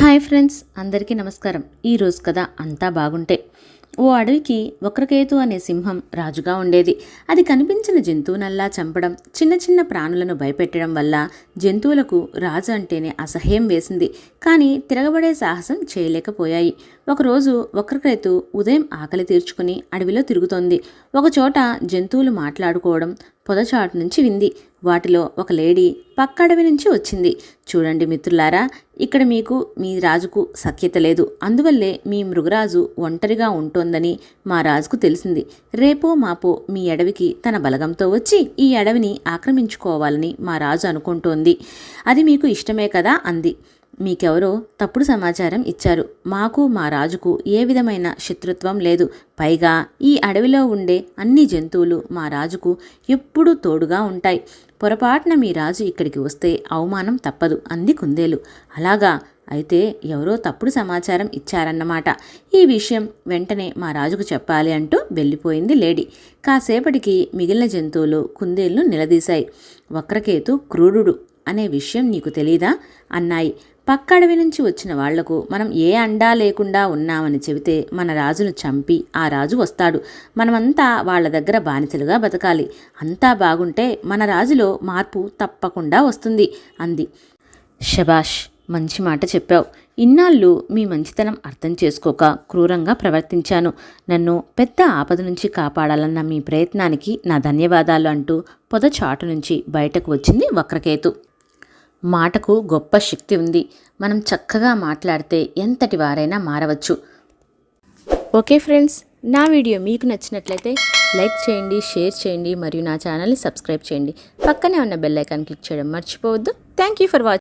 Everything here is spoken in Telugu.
హాయ్ ఫ్రెండ్స్ అందరికీ నమస్కారం. ఈరోజు కథ అంతా బాగుంటే. ఓ అడవికి వక్రకేతు అనే సింహం రాజుగా ఉండేది. అది కనిపించిన జంతువునల్లా చంపడం చిన్న చిన్న ప్రాణులను భయపెట్టడం వల్ల జంతువులకు రాజు అంటేనే అసహ్యం వేసింది. కానీ తిరగబడే సాహసం చేయలేకపోయాయి. ఒకరోజు వక్రకేతు ఉదయం ఆకలి తీర్చుకుని అడవిలో తిరుగుతోంది. ఒకచోట జంతువులు మాట్లాడుకోవడం పొదచాటు నుంచి వింది. వాటిలో ఒక లేడీ పక్క అడవి నుంచి వచ్చింది. చూడండి మిత్రులారా ఇక్కడ మీకు మీ రాజుకు సఖ్యత లేదు. అందువల్లే మీ మృగరాజు ఒంటరిగా ఉంటోందని మా రాజుకు తెలిసింది. రేపో మాపో మీ అడవికి తన బలగంతో వచ్చి ఈ అడవిని ఆక్రమించుకోవాలని మా రాజు అనుకుంటోంది. అది మీకు ఇష్టమే కదా అంది. మీకెవరో తప్పుడు సమాచారం ఇచ్చారు. మాకు మా రాజుకు ఏ విధమైన శత్రుత్వం లేదు. పైగా ఈ అడవిలో ఉండే అన్ని జంతువులు మా రాజుకు ఎప్పుడూ తోడుగా ఉంటాయి. పొరపాటున మీ రాజు ఇక్కడికి వస్తే అవమానం తప్పదు అంది కుందేలు. అలాగా? అయితే ఎవరో తప్పుడు సమాచారం ఇచ్చారన్నమాట. ఈ విషయం వెంటనే మా రాజుకు చెప్పాలి అంటూ వెళ్ళిపోయింది లేడీ. కాసేపటికి మిగిలిన జంతువులు కుందేళ్ళు నిలదీశాయి. వక్రకేతు క్రూరుడు అనే విషయం నీకు తెలీదా? అన్నాయి. పక్క అడవి నుంచి వచ్చిన వాళ్ళకు మనం ఏ అండా లేకుండా ఉన్నామని చెబితే మన రాజును చంపి ఆ రాజు వస్తాడు. మనమంతా వాళ్ళ దగ్గర బానిసలుగా బతకాలి. అంతా బాగుంటే మన రాజులో మార్పు తప్పకుండా వస్తుంది అంది. శబాష్ మంచి మాట చెప్పావు. ఇన్నాళ్ళు మీ మంచితనం అర్థం చేసుకోక క్రూరంగా ప్రవర్తించాను. నన్ను పెద్ద ఆపద నుంచి కాపాడాలన్న మీ ప్రయత్నానికి నా ధన్యవాదాలు అంటూ పొద చాటు నుంచి బయటకు వచ్చింది వక్రకేతు. మాటకు గొప్ప శక్తి ఉంది. మనం చక్కగా మాట్లాడితే ఎంతటి వారైనా మారవచ్చు. ఓకే ఫ్రెండ్స్ నా వీడియో మీకు నచ్చినట్లయితే లైక్ చేయండి షేర్ చేయండి మరియు నా ఛానల్ని సబ్స్క్రైబ్ చేయండి. పక్కనే ఉన్న బెల్ ఐకాన్ క్లిక్ చేయడం మర్చిపోవద్దు. Thank you for watching